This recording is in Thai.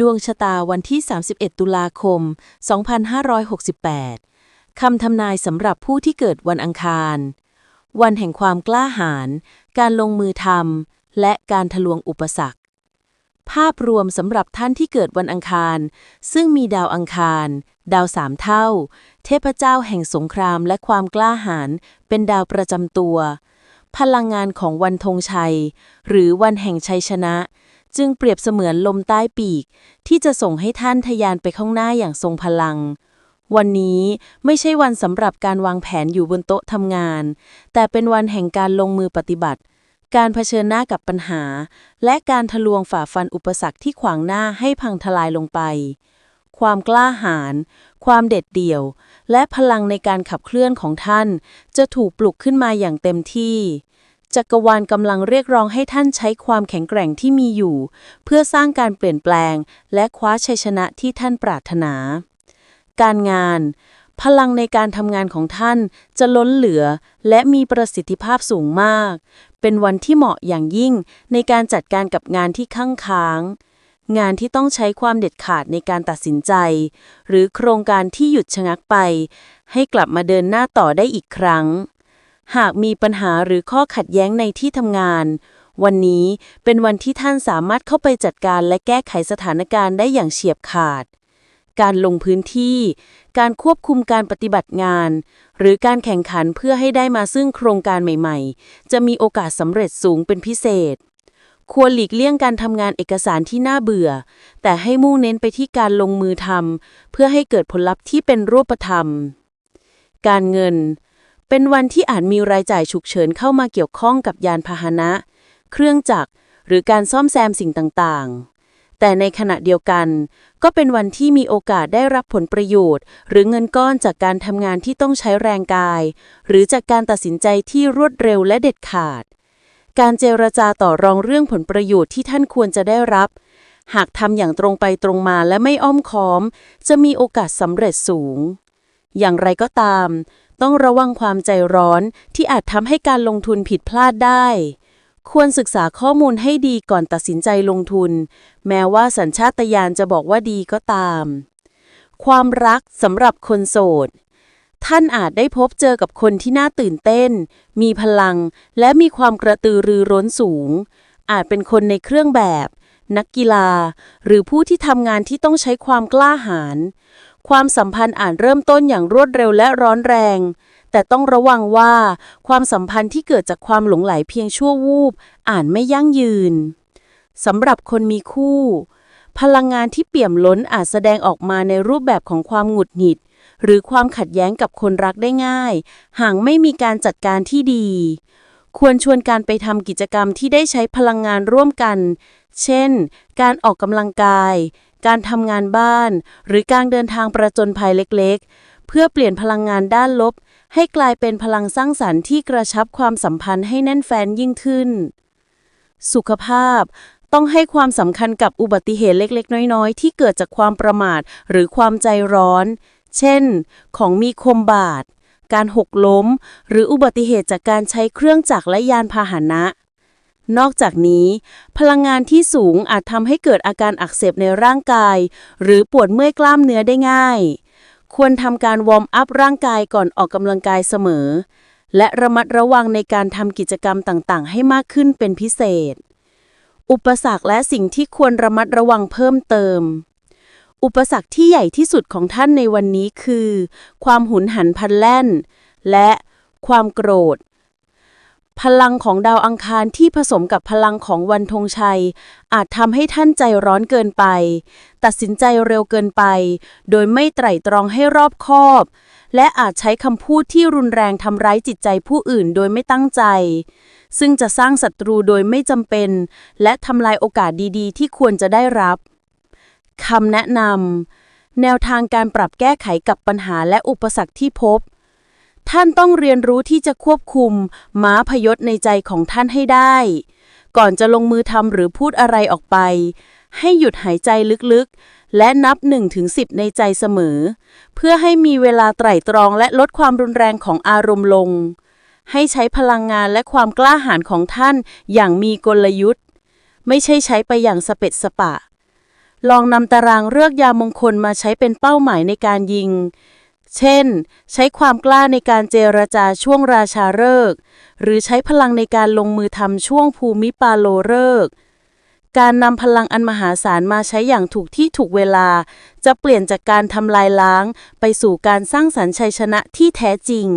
ดวงชะตาวันที่ 31 ตุลาคม 2568 คำทำนายสำหรับผู้ที่เกิดวันอังคาร วันแห่งความกล้าหาญ การลงมือทำ และการทะลวงอุปสรรค ภาพรวมสำหรับท่านที่เกิดวันอังคาร ซึ่งมีดาวอังคาร ดาวสามเท่า เทพเจ้าแห่งสงครามและความกล้าหาญ เป็นดาวประจำตัว พลังงานของวันธงชัย หรือวันแห่งชัยชนะ จึงเปรียบเสมือนลมใต้ปีก ที่จะส่งให้ท่านทะยานไปข้างหน้าอย่างทรงพลัง วันนี้ไม่ใช่วันสำหรับการวางแผนอยู่บนโต๊ะทำงาน แต่เป็นวันแห่งการลงมือปฏิบัติ การเผชิญหน้ากับปัญหา และการทะลวงฝ่าฟันอุปสรรคที่ขวางหน้าให้พังทลายลงไป ความกล้าหาญความเด็ดเดี่ยว และพลังในการขับเคลื่อนของท่าน จะถูกปลุกขึ้นมาอย่างเต็มที่ จักรวาลกำลังเรียกร้องให้ท่านใช้ความแข็งแกร่งที่มีอยู่ เพื่อสร้างการเปลี่ยนแปลง และคว้าชัยชนะที่ท่านปรารถนา การงาน พลังในการทำงานของท่านจะล้นเหลือและมีประสิทธิภาพสูงมาก เป็นวันที่เหมาะอย่างยิ่งในการจัดการกับงานที่ข้างค้าง งานที่ต้องใช้ความเด็ดขาดในการตัดสินใจ หรือโครงการที่หยุดชะงักไป ให้กลับมาเดินหน้าต่อได้อีกครั้ง หากมีปัญหาหรือข้อขัดแย้งในที่ทำงาน วันนี้เป็นวันที่ท่านสามารถเข้าไปจัดการและแก้ไขสถานการณ์ได้อย่างเฉียบขาด การลงพื้นที่ การควบคุมการปฏิบัติงาน หรือการแข่งขันเพื่อให้ได้มาซึ่งโครงการใหม่ๆ จะมีโอกาสสำเร็จสูงเป็นพิเศษควรหลีกเลี่ยงการทำงานเอกสารที่น่าเบื่อ แต่ให้มุ่งเน้นไปที่การลงมือทำเพื่อให้เกิดผลลัพธ์ที่เป็นรูปธรรม การเงิน เป็นวันที่อาจมีรายจ่ายฉุกเฉินเข้ามาเกี่ยวข้องกับยานพาหนะ เครื่องจักร หรือการซ่อมแซมสิ่งต่างๆ แต่ในขณะเดียวกัน ก็เป็นวันที่มีโอกาสได้รับผลประโยชน์ หรือเงินก้อนจากการทำงานที่ต้องใช้แรงกาย หรือจากการตัดสินใจที่รวดเร็วและเด็ดขาด การเจรจาต่อรองเรื่องผลประโยชน์ที่ท่านควรจะได้รับ หากทำอย่างตรงไปตรงมาและไม่อ้อมค้อม จะมีโอกาสสำเร็จสูง อย่างไรก็ตาม ต้องระวังความใจร้อนที่อาจทำให้การลงทุนผิดพลาดได้ ควรศึกษาข้อมูลให้ดีก่อนตัดสินใจลงทุน แม้ว่าสัญชาตญาณจะบอกว่าดีก็ตาม ความรักสำหรับคนโสด ท่านอาจได้พบเจอกับคนที่น่าตื่นเต้น มีพลัง และมีความกระตือรือร้นสูง อาจเป็นคนในเครื่องแบบ นักกีฬา หรือผู้ที่ทำงานที่ต้องใช้ความกล้าหาญ ความสัมพันธ์อาจเริ่มต้นอย่างรวดเร็วและร้อนแรง แต่ต้องระวังว่า ความสัมพันธ์ที่เกิดจากความหลงไหลเพียงชั่ววูบอาจไม่ยั่งยืนสำหรับคนมีคู่ พลังงานที่เปี่ยมล้นอาจแสดงออกมาในรูปแบบของความหงุดหงิด หรือความขัดแย้งกับคนรักได้ง่าย หากไม่มีการจัดการที่ดี ควรชวนการไปทำกิจกรรมที่ได้ใช้พลังงานร่วมกัน เช่น การออกกำลังกาย การทำงานบ้าน หรือการเดินทางประจนภัยเล็กๆ เพื่อเปลี่ยนพลังงานด้านลบ ให้กลายเป็นพลังสร้างสรรค์ที่กระชับความสัมพันธ์ให้แน่นแฟนยิ่งขึ้น สุขภาพต้องให้ความสำคัญกับอุบัติเหตุเล็กๆ น้อยๆ ที่เกิดจากความประมาทหรือความใจร้อน เช่น ของมีคมบาด การหกล้ม หรืออุบัติเหตุจากการใช้เครื่องจักรและยานพาหนะ นอกจากนี้ พลังงานที่สูงอาจทำให้เกิดอาการอักเสบในร่างกาย หรือปวดเมื่อยกล้ามเนื้อได้ง่าย ควรทำการวอร์มอัพร่างกายก่อนออกกำลังกายเสมอ และระมัดระวังในการทำกิจกรรมต่างๆ ให้มากขึ้นเป็นพิเศษ อุปสรรคและสิ่งที่ควรระมัดระวังเพิ่มเติมอุปสรรคที่ใหญ่ที่สุดของท่านในวันนี้คือ ความหุนหันพลันแล่น และความโกรธ พลังของดาวอังคารที่ผสมกับพลังของวันธงชัย อาจทำให้ท่านใจร้อนเกินไป ตัดสินใจเร็วเกินไป โดยไม่ไตร่ตรองให้รอบคอบ และอาจใช้คำพูดที่รุนแรงทำร้ายจิตใจผู้อื่นโดยไม่ตั้งใจ ซึ่งจะสร้างศัตรูโดยไม่จำเป็น และทำลายโอกาสดีๆ ที่ควรจะได้รับคำแนะนำแนวทางการปรับแก้ไขกับปัญหาและอุปสรรคที่พบ ท่านต้องเรียนรู้ที่จะควบคุมม้าพยศในใจของท่านให้ได้ ก่อนจะลงมือทำหรือพูดอะไรออกไป ให้หยุดหายใจลึกๆ และนับ1ถึง10 ในใจเสมอ เพื่อให้มีเวลาไตร่ตรองและลดความรุนแรงของอารมณ์ลง ให้ใช้พลังงานและความกล้าหาญของท่านอย่างมีกลยุทธ์ ไม่ใช่ใช้ไปอย่างสเปะสปะ ลองนำตารางเลือกยามงคลมาใช้เป็นเป้าหมายในการยิง เช่น ใช้ความกล้าในการเจรจาช่วงราชาฤกษ์หรือใช้พลังในการลงมือทำช่วงภูมิปาโลฤกษ์การนำพลังอันมหาศาลมาใช้อย่างถูกที่ถูกเวลา จะเปลี่ยนจากการทำลายล้าง ไปสู่การสร้างสรรค์ชัยชนะที่แท้จริง